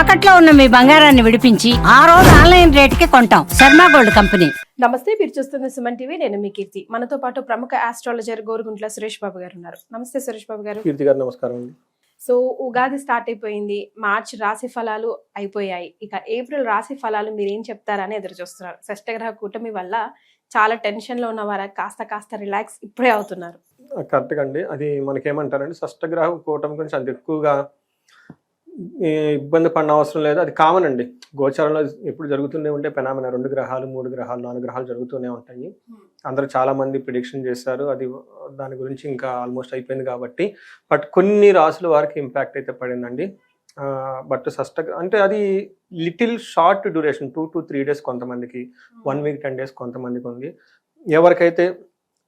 తాకట్లో ఉన్న మీ బంగారాన్ని విడిపించి ఆ రోజు ఆన్లైన్ రేటుకి కొంటాం. Sharma gold company. నమస్తే మీరు చూస్తుంది సుమన్ టీవీ. నేను మీ కీర్తి. మనతో పాటు ప్రముఖ ఆస్ట్రాలజర్ గోరుగుంట్ల సురేష్ బాబు గారు ఉన్నారు. నమస్తే సురేష్ బాబు గారు. కీర్తి గారు నమస్కారం అండి. సో ఉగాది స్టార్ట్ అయిపోయింది. మార్చ్ రాశి ఫలాలు అయిపోయాయి. ఇక ఏప్రిల్ రాశి ఫలాలు మీరు ఏం చెప్తారని ఎదురు చూస్తున్నారు. షష్టగ్రహ కూటమి వల్ల చాలా టెన్షన్లో ఉన్న వారు కాస్త కాస్త రిలాక్స్ ఇప్పుడే అవుతున్నారు. కరెక్ట్గా అండి. అది మనకేమంటారంటే షష్టగ్రహ కూటమి గురించి అంత ఎక్కువగా ఇబ్బంది పడిన అవసరం లేదు. అది కామన్ అండి. గోచారంలో ఎప్పుడు జరుగుతూనే ఉంటే పెనామిన రెండు గ్రహాలు మూడు గ్రహాలు నాలుగు గ్రహాలు జరుగుతూనే ఉంటాయి. అందరూ చాలా మంది ప్రిడిక్షన్ చేశారు. అది దాని గురించి ఇంకా ఆల్మోస్ట్ అయిపోయింది కాబట్టి. బట్ కొన్ని రాసుల వారికి ఇంపాక్ట్ అయితే పడిందండి. బట్ షష్ట అంటే అది little short duration two to three days కొంతమందికి వన్ వీక్ టెన్ డేస్ కొంతమందికి ఉంది. ఎవరికైతే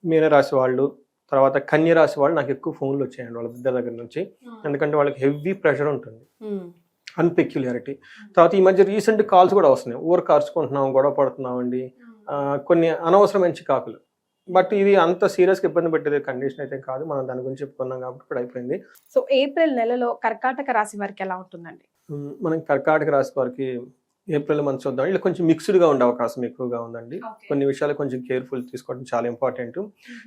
మీనరాశి వాళ్ళు తర్వాత కన్య రాశి వాళ్ళు నాకు ఎక్కువ ఫోన్లు వచ్చాయండి వాళ్ళ బిడ్డ దగ్గర నుంచి. ఎందుకంటే వాళ్ళకి హెవీ ప్రెషర్ ఉంటుంది. అన్పెక్యులారిటీ. తర్వాత ఈ మధ్య రీసెంట్ కాల్స్ కూడా వస్తున్నాయి. ఊరు కార్చుకుంటున్నాం గొడవ పడుతున్నాం అండి కొన్ని అనవసరమైన చికాకులు. బట్ ఇది అంత సీరియస్గా ఇబ్బంది పెట్టేది కండిషన్ అయితే కాదు. మనం దాని గురించి చెప్పుకున్నాం కాబట్టి ఇప్పుడు అయిపోయింది. సో ఏప్రిల్ నెలలో కర్కాటక రాశి వారికి ఎలా ఉంటుందండి? మనం కర్కాటక రాశి వారికి ఏప్రిల్ మంత్ చూద్దాం ఇలా కొంచెం మిక్స్డ్గా ఉండే అవకాశం ఎక్కువగా ఉందండి. కొన్ని విషయాలు కొంచెం కేర్ఫుల్ తీసుకోవడం చాలా ఇంపార్టెంట్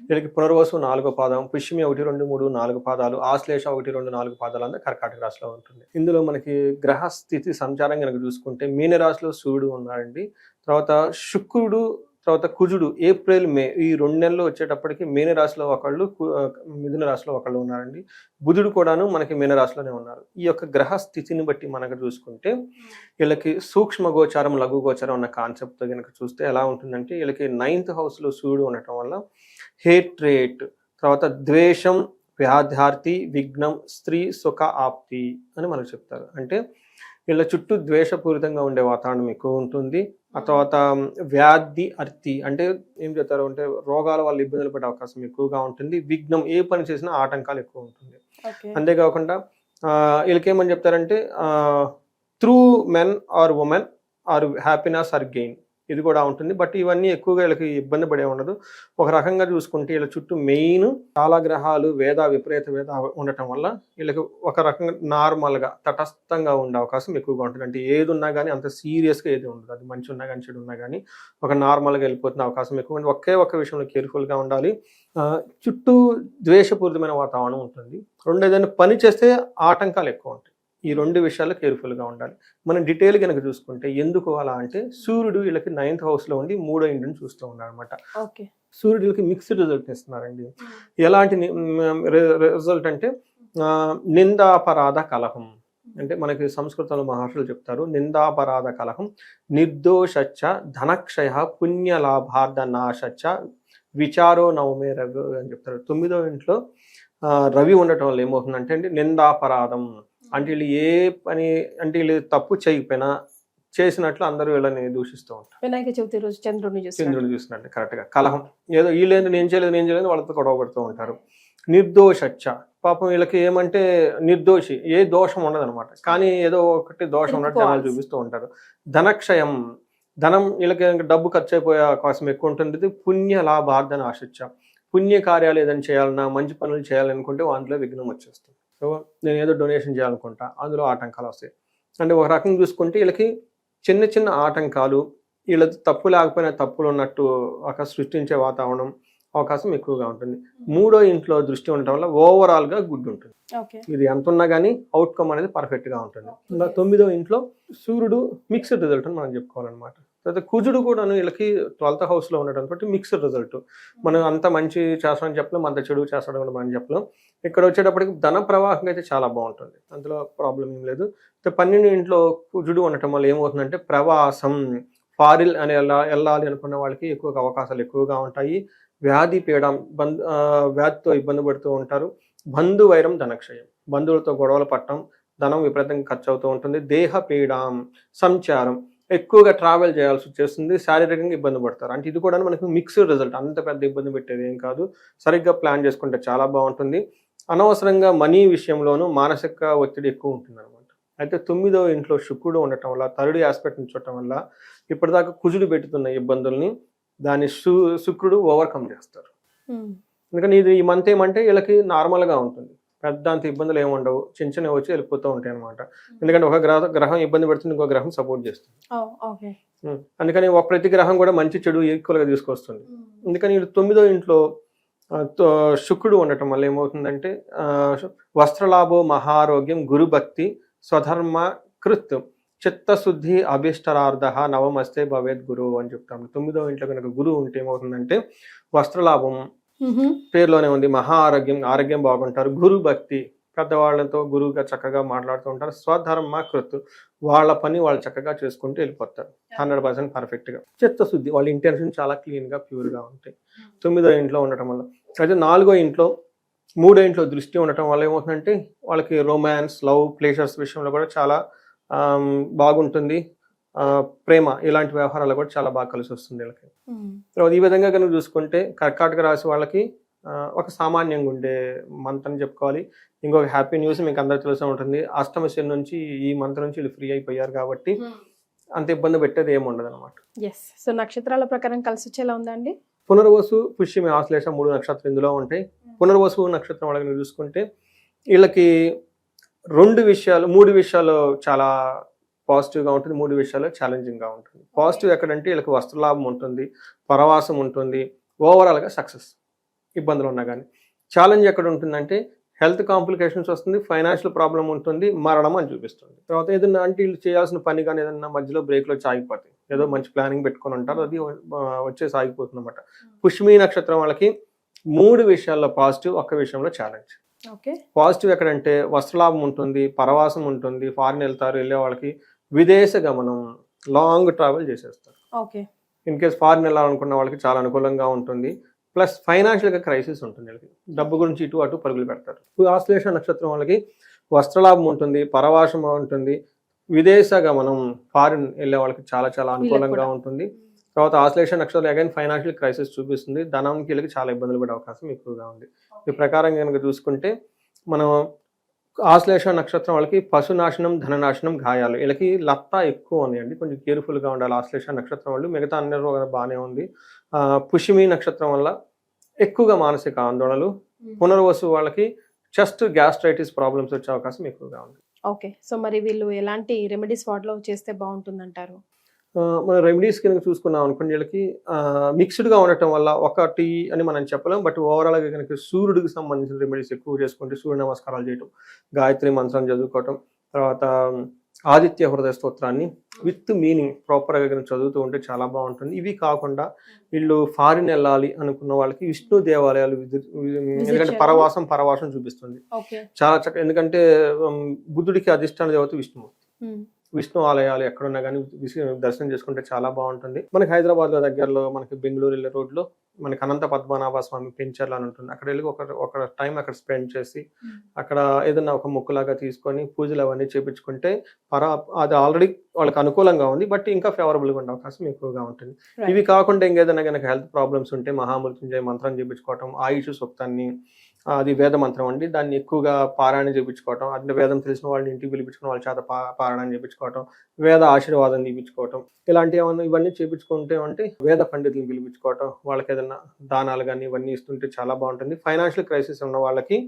వీళ్ళకి పునర్వసు నాలుగో పాదం పుష్యమి ఒకటి రెండు మూడు నాలుగు పాదాలు ఆశ్లేష ఒకటి రెండు నాలుగు పాదాలు అంతా కర్కాటక రాశిలో ఉంటుంది. ఇందులో మనకి గ్రహ స్థితి సంచారం కనుక చూసుకుంటే మీన రాశిలో సూర్యుడు ఉన్నాడండి. తర్వాత శుక్రుడు తర్వాత కుజుడు ఏప్రిల్ మే ఈ రెండు నెలలు వచ్చేటప్పటికి మీన రాశిలో ఒకళ్ళు కు- మిథున రాశిలో ఒకళ్ళు ఉన్నారండి. బుధుడు కూడాను మనకి మీన రాశిలోనే ఉన్నారు. ఈ యొక్క గ్రహ స్థితిని బట్టి మనకు చూసుకుంటే వీళ్ళకి సూక్ష్మ గోచారం లఘు గోచారం అన్న కాన్సెప్ట్తో కనుక చూస్తే ఎలా ఉంటుందంటే వీళ్ళకి నైన్త్ హౌస్లో సూర్యుడు ఉండటం వల్ల హేట్రేట్ తర్వాత ద్వేషం వ్యాధార్తి విఘ్నం స్త్రీ సుఖ ఆప్తి అని మనకు చెప్తారు. అంటే వీళ్ళ చుట్టూ ద్వేషపూరితంగా ఉండే వాతావరణం ఎక్కువ ఉంటుంది. ఆ తర్వాత వ్యాధి అర్తి అంటే ఏం చెప్తారు అంటే రోగాల వల్ల ఇబ్బందులు పడే అవకాశం ఎక్కువగా ఉంటుంది. విఘ్నం ఏ పని చేసినా ఆటంకాలు ఎక్కువ ఉంటుంది. అంతేకాకుండా ఆ, వీళ్ళకి ఏమని చెప్తారంటే through men or women or happiness or gain. ఇది కూడా ఉంటుంది. బట్ ఇవన్నీ ఎక్కువగా వీళ్ళకి ఇబ్బంది పడే ఉండదు. ఒక రకంగా చూసుకుంటే వీళ్ళ చుట్టూ మెయిన్ చాలా గ్రహాలు వేద విపరీత వేద ఉండటం వల్ల వీళ్ళకి ఒక రకంగా నార్మల్గా తటస్థంగా ఉండే అవకాశం ఎక్కువగా ఉంటుంది. అంటే ఏది ఉన్నా కానీ అంత సీరియస్గా ఏది ఉండదు. అది మంచి ఉన్నా కానీ చెడు ఉన్నా కానీ ఒక నార్మల్గా వెళ్ళిపోతున్న అవకాశం ఎక్కువ ఉంది ఒకే ఒక విషయంలో కేర్ఫుల్గా ఉండాలి. చుట్టూ ద్వేషపూరితమైన వాతావరణం ఉంటుంది. రెండు ఏదైనా పని చేస్తే ఆటంకాలు ఎక్కువ ఉంటాయి. ఈ రెండు విషయాలు కేర్ఫుల్గా ఉండాలి. మనం డీటెయిల్ కనుక చూసుకుంటే ఎందుకు అలా అంటే సూర్యుడు వీళ్ళకి నైన్త్ హౌస్లో ఉండి మూడో ఇంటిని చూస్తూ ఉన్నాడు అనమాట ఓకే. సూర్యుడు వీళ్ళకి మిక్స్డ్ రిజల్ట్ ఇస్తున్నారండి. ఎలాంటి రిజల్ట్ అంటే నిందాపరాధ కలహం. అంటే మనకి సంస్కృతంలో మహర్షులు చెప్తారు నిందాపరాధ కలహం. నిర్దోషచ్చ ధనక్షయ పుణ్యలాభార్థ నాశచ్చ విచారో నవమే రవి అని చెప్తారు. తొమ్మిదో ఇంట్లో రవి ఉండటం వల్ల ఏమవుతుందంటే అండి నిందాపరాధం. అంటే వీళ్ళు ఏ పని అంటే వీళ్ళు తప్పు చేయకపోయినా చేసినట్లు అందరూ వీళ్ళని దూషిస్తూ ఉంటారు. వినాయక చవితి రోజు చంద్రుడిని చూస్తున్నారు. చంద్రుడు చూసినట్టు కరెక్ట్గా కలహం. ఏదో వీళ్ళేంది నేను చేయలేదు నేను చేయలేదు వాళ్ళతో గొడవ పడుతూ ఉంటారు. నిర్దోషచ్చ. పాపం వీళ్ళకి ఏమంటే నిర్దోషి ఏ దోషం ఉండదు అనమాట కానీ ఏదో ఒకటి దోషం ఉన్నట్టు జనాలు. చూపిస్తూ ఉంటారు. ధనక్షయం. ధనం వీళ్ళకి డబ్బు ఖర్చు అయిపోయే అవకాశం ఎక్కువ ఉంటుంది పుణ్య లాభార్థన ఆశించ పుణ్య కార్యాలు ఏదైనా చేయాలన్నా మంచి పనులు చేయాలనుకుంటే అందులో విఘ్నం వచ్చేస్తుంది. సో నేను ఏదో డొనేషన్ చేయాలనుకుంటా అందులో ఆటంకాలు వస్తాయి. అంటే ఒక రకంగా చూసుకుంటే వీళ్ళకి చిన్న చిన్న ఆటంకాలు వీళ్ళ తప్పు లేకపోయినా తప్పులు ఉన్నట్టు ఒక సృష్టించే వాతావరణం అవకాశం ఎక్కువగా ఉంటుంది. మూడో ఇంట్లో దృష్టి ఉండటం వల్ల ఓవరాల్గా గుడ్ ఉంటుంది. ఇది ఎంత ఉన్నా కానీ అవుట్కమ్ అనేది పర్ఫెక్ట్గా ఉంటుంది. ఇంకా తొమ్మిదో ఇంట్లో సూర్యుడు మిక్స్డ్ రిజల్ట్ అని మనం చెప్పుకోవాలన్నమాట. తర్వాత కుజుడు కూడా వీళ్ళకి ట్వెల్త్ హౌస్లో ఉండటం మిక్స్డ్ రిజల్ట్ మనం అంత మంచి చేస్తామని చెప్పలేం అంత చెడు చేస్తాడు కూడా మనం చెప్పలేం. ఇక్కడ వచ్చేటప్పటికి ధన ప్రవాహం అయితే చాలా బాగుంటుంది. అందులో ప్రాబ్లం ఏం లేదు. పన్నెండు ఇంట్లో కుజుడు ఉండటం వల్ల ఏమవుతుందంటే ప్రవాసం ఫారిల్ అని వెళ్ళా వెళ్ళాలి అనుకున్న వాళ్ళకి ఎక్కువగా అవకాశాలు ఎక్కువగా ఉంటాయి. వ్యాధి పీడ బంధు వ్యాధితో ఇబ్బంది పడుతూ ఉంటారు. బంధు వైరం ధనక్షయం. బంధువులతో గొడవలు పట్టడం ధనం విపరీతంగా ఖర్చు అవుతూ ఉంటుంది. దేహ పీడం సంచారం. ఎక్కువగా ట్రావెల్ చేయాల్సి వచ్చేస్తుంది శారీరకంగా ఇబ్బంది పడతారు. అంటే ఇది కూడా మనకు మిక్స్డ్ రిజల్ట్ అంత పెద్ద ఇబ్బంది పెట్టేది ఏం కాదు. సరిగ్గా ప్లాన్ చేసుకుంటే చాలా బాగుంటుంది. అనవసరంగా మనీ విషయంలోనూ మానసిక ఒత్తిడి ఎక్కువ ఉంటుంది అనమాట అయితే తొమ్మిదో ఇంట్లో శుక్రుడు ఉండటం వల్ల థర్డ్ ఆస్పెక్ట్ ఉంచటం వల్ల ఇప్పటిదాకా కుజుడు పెట్టుతున్న ఇబ్బందుల్ని దాన్ని శుక్రుడు ఓవర్కమ్ చేస్తారు. ఎందుకని ఇది ఈ మంత్ ఏమంటే వీళ్ళకి నార్మల్గా ఉంటుంది. పెద్ద అంత ఇబ్బందులు ఏమి ఉండవు. చిన్న చిన్నవి వచ్చి వెళ్ళిపోతూ ఉంటాయి అనమాట ఎందుకంటే ఒక గ్రహ గ్రహం ఇబ్బంది పెడుతుంది ఇంకో గ్రహం సపోర్ట్ చేస్తుంది. అందుకని ఒక ప్రతి గ్రహం కూడా మంచి చెడు ఈక్వల్గా తీసుకొస్తుంది. అందుకని తొమ్మిదో ఇంట్లో శుక్రుడు ఉండటం వల్ల ఏమవుతుందంటే వస్త్రలాభో మహారోగ్యం గురుభక్తి స్వధర్మ కృత్ చిత్తశుద్ధి అభిష్టరార్థ నవమస్తే భవేద్ గురువు అని చెప్తాం. తొమ్మిదో ఇంట్లో కనుక గురువు ఉంటే ఏమవుతుందంటే వస్త్రలాభం పేరులోనే ఉంది మహా ఆరోగ్యం ఆరోగ్యం బాగుంటారు గురు భక్తి. పెద్దవాళ్ళతో గురువుగా చక్కగా మాట్లాడుతూ ఉంటారు స్వధర్మ కృత్. వాళ్ళ పని వాళ్ళు చక్కగా చేసుకుంటూ వెళ్ళిపోతారు. హండ్రెడ్ పర్సెంట్ పర్ఫెక్ట్గా చిత్తశుద్ధి వాళ్ళ ఇంటెన్షన్ చాలా క్లీన్గా ప్యూర్గా ఉంటాయి. తొమ్మిదో ఇంట్లో ఉండటం వల్ల. అయితే నాలుగో ఇంట్లో మూడో ఇంట్లో దృష్టి ఉండటం వల్ల ఏమవుతుందంటే వాళ్ళకి రొమాన్స్ లవ్ ప్లేషర్స్ విషయంలో కూడా చాలా బాగుంటుంది. ప్రేమ ఇలాంటి వ్యవహారాలు కూడా చాలా బాగా కలిసి వస్తుంది వీళ్ళకి. తర్వాత ఈ విధంగా కనుక చూసుకుంటే కర్కాటక రాశి వాళ్ళకి ఒక సామాన్యంగా ఉండే మంత్ అని చెప్పుకోవాలి. ఇంకొక హ్యాపీ న్యూస్ మీకు అందరికి తెలిసే ఉంటుంది. అష్టమ శని నుంచి ఈ మంత్ నుంచి వీళ్ళు ఫ్రీ అయిపోయారు కాబట్టి అంత ఇబ్బంది పెట్టేది ఏమి ఉండదు అనమాట ఎస్ సో నక్షత్రాల ప్రకారం కలిసి వచ్చేలా ఉందండి పునర్వసు పుష్యమి ఆశ్లేష మూడు నక్షత్రం ఇందులో ఉంటాయి. పునర్వసు నక్షత్రం వాళ్ళకి చూసుకుంటే వీళ్ళకి రెండు విషయాలు మూడు విషయాలు చాలా పాజిటివ్గా ఉంటుంది మూడు విషయాలు ఛాలెంజింగ్గా ఉంటుంది. పాజిటివ్ ఎక్కడంటే వీళ్ళకి వస్త్రలాభం ఉంటుంది పరవాసం ఉంటుంది ఓవరాల్గా సక్సెస్ ఇబ్బందులు ఉన్నా కానీ ఛాలెంజ్ ఎక్కడ ఉంటుందంటే హెల్త్ కాంప్లికేషన్స్ వస్తుంది ఫైనాన్షియల్ ప్రాబ్లం ఉంటుంది మరణం అని చూపిస్తుంది. తర్వాత ఏదైనా అంటే వీళ్ళు చేయాల్సిన పని కానీ ఏదైనా మధ్యలో బ్రేక్లో ఆగిపోతాయి. ఏదో మంచి ప్లానింగ్ పెట్టుకొని ఉంటారు అది ఆ, వచ్చేసి ఆగిపోతుంది అనమాట పుష్మి నక్షత్రం వాళ్ళకి మూడు విషయాల్లో పాజిటివ్ ఒక్క విషయంలో ఛాలెంజ్. ఓకే. పాజిటివ్ ఎక్కడంటే వస్త్రలాభం ఉంటుంది పరవాసం ఉంటుంది ఫారిన్ వెళ్తారు వెళ్ళే వాళ్ళకి విదేశ గమనం లాంగ్ ట్రావెల్ చేసేస్తారు. ఓకే. ఇన్ కేస్ ఫారిన్ వెళ్ళాలనుకున్న వాళ్ళకి చాలా అనుకూలంగా ఉంటుంది. ప్లస్ ఫైనాన్షియల్గా క్రైసిస్ ఉంటుంది వీళ్ళకి. డబ్బు గురించి ఇటు అటు పరుగులు పెడతారు. ఆశ్లేష నక్షత్రం వాళ్ళకి వస్త్రలాభం ఉంటుంది పరవాసం ఉంటుంది. విదేశ గమనం ఫారిన్ వెళ్ళే వాళ్ళకి చాలా చాలా అనుకూలంగా. ఉంటుంది. తర్వాత ఆశ్లేష నక్షత్రం అగైన్ ఫైనాన్షియల్ క్రైసిస్ చూపిస్తుంది. ధనంకి వీళ్ళకి చాలా ఇబ్బందులు పడే అవకాశం ఎక్కువగా ఉంది. ఈ ప్రకారం కనుక చూసుకుంటే మనం ఆశ్లేష నక్షత్రం వాళ్ళకి పశునాశనం ధననాశనం గాయాలు. వీళ్ళకి లత్తా ఎక్కువ ఉన్నాయండి కొంచెం కేర్ఫుల్గా ఉండాలి ఆశ్లేష నక్షత్రం వాళ్ళు. మిగతా అన్ని రోజులు బాగానే ఉంది. ఆ, పుష్యమి నక్షత్రం వల్ల ఎక్కువగా మానసిక ఆందోళనలు. పునర్వసు వాళ్ళకి చెస్ట్ గ్యాస్ట్రైటిస్ ప్రాబ్లమ్స్ వచ్చే అవకాశం ఎక్కువగా ఉంది. ఓకే. సో మరి వీళ్ళు ఎలాంటి రెమెడీస్ వాటిలో చేస్తే బాగుంటుందంటారు? మన రెమెడీస్ కనుక చూసుకున్నాం అనుకోండి వీళ్ళకి. మిక్స్డ్గా ఉండటం వల్ల ఒకటి అని మనం చెప్పలేం బట్ ఓవరాల్గా కనుక సూర్యుడికి సంబంధించిన రెమెడీస్ ఎక్కువ చేసుకుంటే సూర్య నమస్కారాలు చేయటం గాయత్రి మంత్రం చదువుకోవటం తర్వాత ఆదిత్య హృదయ స్తోత్రాన్ని విత్ మీనింగ్ ప్రాపర్గా కనుక చదువుతూ ఉంటే చాలా బాగుంటుంది. ఇవి కాకుండా వీళ్ళు ఫారిన్ వెళ్ళాలి అనుకున్న వాళ్ళకి విష్ణు దేవాలయాలు ఎందుకంటే. పరవాసం పరవాసం చూపిస్తుంది. చాలా చక్క ఎందుకంటే బుద్ధుడికి అధిష్టాన దేవత విష్ణువు విష్ణు ఆలయాలు ఎక్కడున్నా కానీ దర్శనం చేసుకుంటే చాలా బాగుంటుంది. మనకి హైదరాబాద్లో దగ్గరలో మనకి బెంగళూరు వెళ్ళే రోడ్లో మనకి అనంత పద్మనాభ స్వామి పెంచర్లు అని ఉంటుంది. అక్కడ వెళ్ళి ఒక ఒక టైం అక్కడ స్పెండ్ చేసి అక్కడ ఏదైనా ఒక ముక్కులాగా తీసుకొని పూజలు అవన్నీ చేపించుకుంటే పర అది ఆల్రెడీ వాళ్ళకి అనుకూలంగా ఉంది. బట్ ఇంకా ఫేవరబుల్గా ఉండే అవకాశం ఎక్కువగా ఉంటుంది. ఇవి కాకుండా ఇంకేదైనా కనుక హెల్త్ ప్రాబ్లమ్స్ ఉంటే మహామృత్యుంజయ మంత్రం చేపించుకోవటం ఆయుష్ సూక్తాన్ని అది వేద మంత్రం అండి. దాన్ని ఎక్కువగా పారాయణ చేయించుకోవటం అది వేదం తెలిసిన వాళ్ళని ఇంటికి పిలిపించుకుని వాళ్ళ చేత పా పారాయణ చేయించుకోవటం వేద ఆశీర్వాదం తీపించుకోవటం ఇలాంటి ఏమన్నా ఇవన్నీ చేయించుకుంటే అంటే వేద పండితులను పిలిపించుకోవటం వాళ్ళకి ఏదైనా దానాలు కానీ ఇవన్నీ ఇస్తుంటే చాలా బాగుంటుంది. ఫైనాన్షియల్ క్రైసిస్ ఉన్న వాళ్ళకి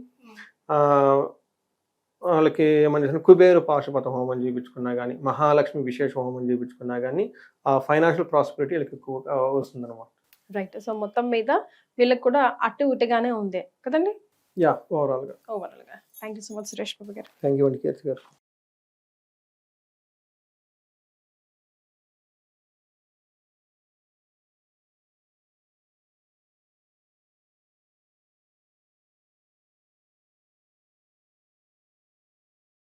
వాళ్ళకి ఏమన్నా కుబేరు పాశుపత హోమం చేయించుకున్నా కానీ మహాలక్ష్మి విశేష హోమం చేయించుకున్నా కానీ ఆ ఫైనాన్షియల్ ప్రాస్పెరిటీ వీళ్ళకి ఎక్కువ వస్తుంది అనమాట రైట్. సో మొత్తం మీద వీళ్ళకి కూడా అటు ఇటుగానే ఉంది కదండి? యా ఓవరాల్గా ఓవరాల్గా thank you so much Suresh Babu గారు థ్యాంక్ యూ అండి కీర్తి గారు